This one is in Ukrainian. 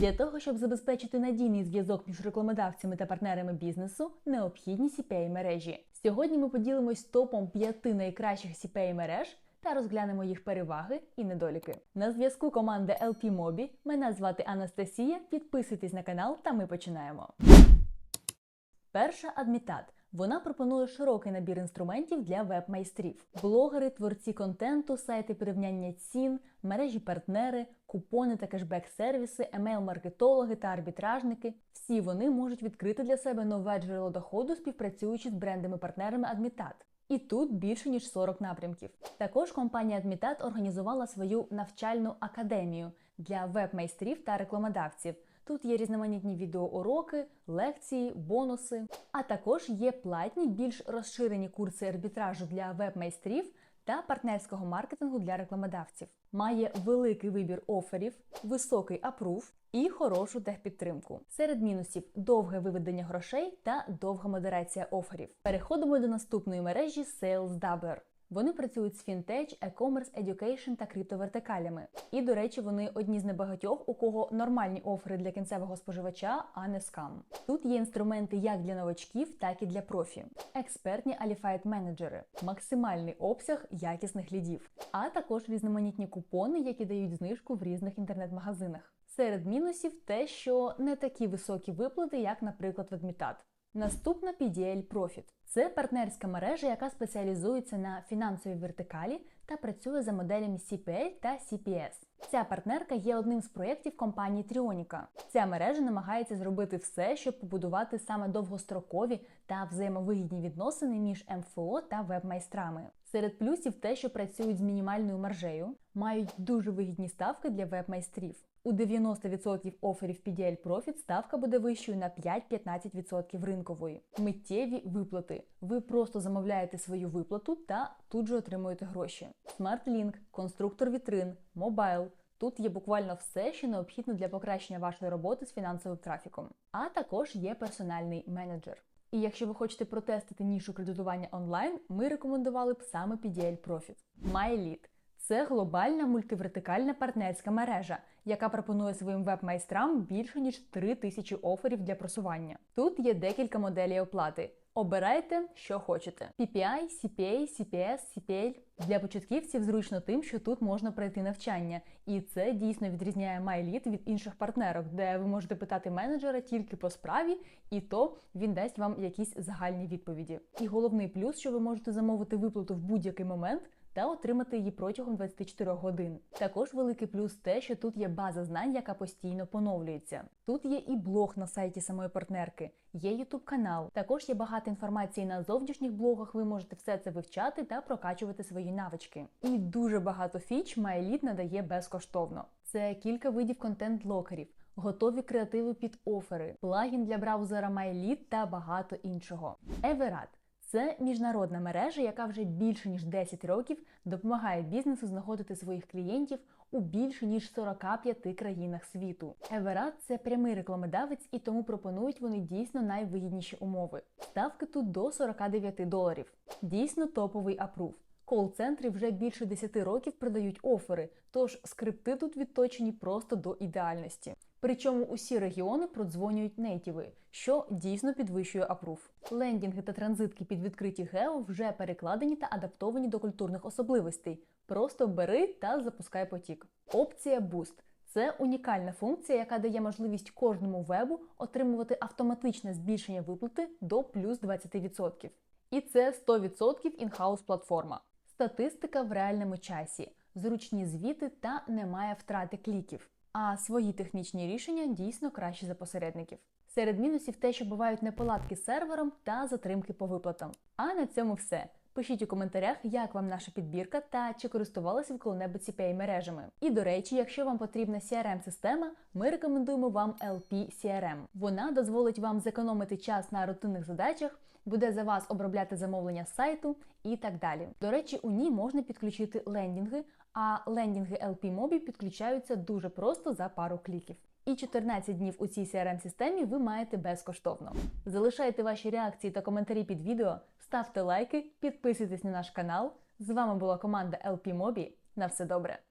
Для того, щоб забезпечити надійний зв'язок між рекламодавцями та партнерами бізнесу, необхідні cpa мережі. Сьогодні ми поділимось топом п'яти найкращих cpa мереж та розглянемо їх переваги і недоліки. На зв'язку команди LP Mobi. Мене звати Анастасія. Підписуйтесь на канал, та ми починаємо. Перша адмітат. Вона пропонує широкий набір інструментів для веб-майстрів: блогери, творці контенту, сайти порівняння цін, мережі партнери, купони та кешбек-сервіси, емейл-маркетологи та арбітражники. Всі вони можуть відкрити для себе нове джерело доходу, співпрацюючи з брендами-партнерами Адмітат. І тут більше ніж 40 напрямків. Також компанія Адмітат організувала свою навчальну академію для веб-майстрів та рекламодавців. Тут є різноманітні відеоуроки, лекції, бонуси. А також є платні, більш розширені курси арбітражу для веб-майстрів та партнерського маркетингу для рекламодавців. Має великий вибір оферів, високий апрув і хорошу техпідтримку. Серед мінусів довге виведення грошей та довга модерація оферів. Переходимо до наступної мережі SalesDoubler. Вони працюють з фінтеч, e-commerce, education та криптовертикалями. І, до речі, вони одні з небагатьох, у кого нормальні офери для кінцевого споживача, а не скам. Тут є інструменти як для новачків, так і для профі, експертні аліфайт менеджери, максимальний обсяг якісних лідів, а також різноманітні купони, які дають знижку в різних інтернет-магазинах. Серед мінусів те, що не такі високі виплати, як, наприклад, в Адмітат. Наступна PDL Profit. Це партнерська мережа, яка спеціалізується на фінансовій вертикалі та працює за моделями CPL та CPS. Ця партнерка є одним з проєктів компанії Trionica. Ця мережа намагається зробити все, щоб побудувати саме довгострокові та взаємовигідні відносини між МФО та веб-майстрами. Серед плюсів те, що працюють з мінімальною маржею, мають дуже вигідні ставки для веб-майстрів. У 90% оферів PDL Profit ставка буде вищою на 5-15% ринкової. Миттєві виплати. Ви просто замовляєте свою виплату та тут же отримуєте гроші. SmartLink, конструктор вітрин, мобайл. Тут є буквально все, що необхідно для покращення вашої роботи з фінансовим трафіком. А також є персональний менеджер. І якщо ви хочете протестити нішу кредитування онлайн, ми рекомендували б саме PDL Profit. MyLead – це глобальна мультивертикальна партнерська мережа, яка пропонує своїм веб-майстрам більше ніж 3 тисячі оферів для просування. Тут є декілька моделей оплати. Обирайте, що хочете: PPI, CPA, CPS, CPL. Для початківців зручно тим, що тут можна пройти навчання, і це дійсно відрізняє MyLead від інших партнерок, де ви можете питати менеджера тільки по справі, і то він дасть вам якісь загальні відповіді. І головний плюс, що ви можете замовити виплату в будь-який момент та отримати її протягом 24 годин. Також великий плюс те, що тут є база знань, яка постійно поновлюється. Тут є і блог на сайті самої партнерки, є ютуб канал. Також є багато інформації на зовнішніх блогах. Ви можете все це вивчати та прокачувати свої навички. І дуже багато фіч MyLead надає безкоштовно. Це кілька видів контент-блокерів. Готові креативи під офери, плагін для браузера MyLead та багато іншого. Everat це міжнародна мережа, яка вже більше ніж 10 років допомагає бізнесу знаходити своїх клієнтів у більше ніж 45 країнах світу. Еверат – це прямий рекламодавець, і тому пропонують вони дійсно найвигідніші умови. Ставки тут до 49 доларів. Дійсно топовий апрув. Кол-центри вже більше 10 років продають офери, тож скрипти тут відточені просто до ідеальності. Причому усі регіони продзвонюють нейтіви, що дійсно підвищує апрув. Лендінги та транзитки під відкриті гео вже перекладені та адаптовані до культурних особливостей. Просто бери та запускай потік. Опція Boost – це унікальна функція, яка дає можливість кожному вебу отримувати автоматичне збільшення виплати до плюс 20%. І це 100% інхаус платформа. Статистика в реальному часі, зручні звіти та немає втрати кліків. А свої технічні рішення дійсно кращі за посередників. Серед мінусів те, що бувають неполадки з сервером та затримки по виплатам. А на цьому все. Пишіть у коментарях, як вам наша підбірка та чи користувалися ви коли-небудь cpa мережами. І до речі, якщо вам потрібна CRM-система, ми рекомендуємо вам LP CRM. Вона дозволить вам зекономити час на рутинних задачах, буде за вас обробляти замовлення з сайту і так далі. До речі, у ній можна підключити лендінги, а лендінги LP Mobi підключаються дуже просто за пару кліків. І 14 днів у цій CRM-системі ви маєте безкоштовно. Залишайте ваші реакції та коментарі під відео, ставте лайки, підписуйтесь на наш канал. З вами була команда LP Mobi. На все добре!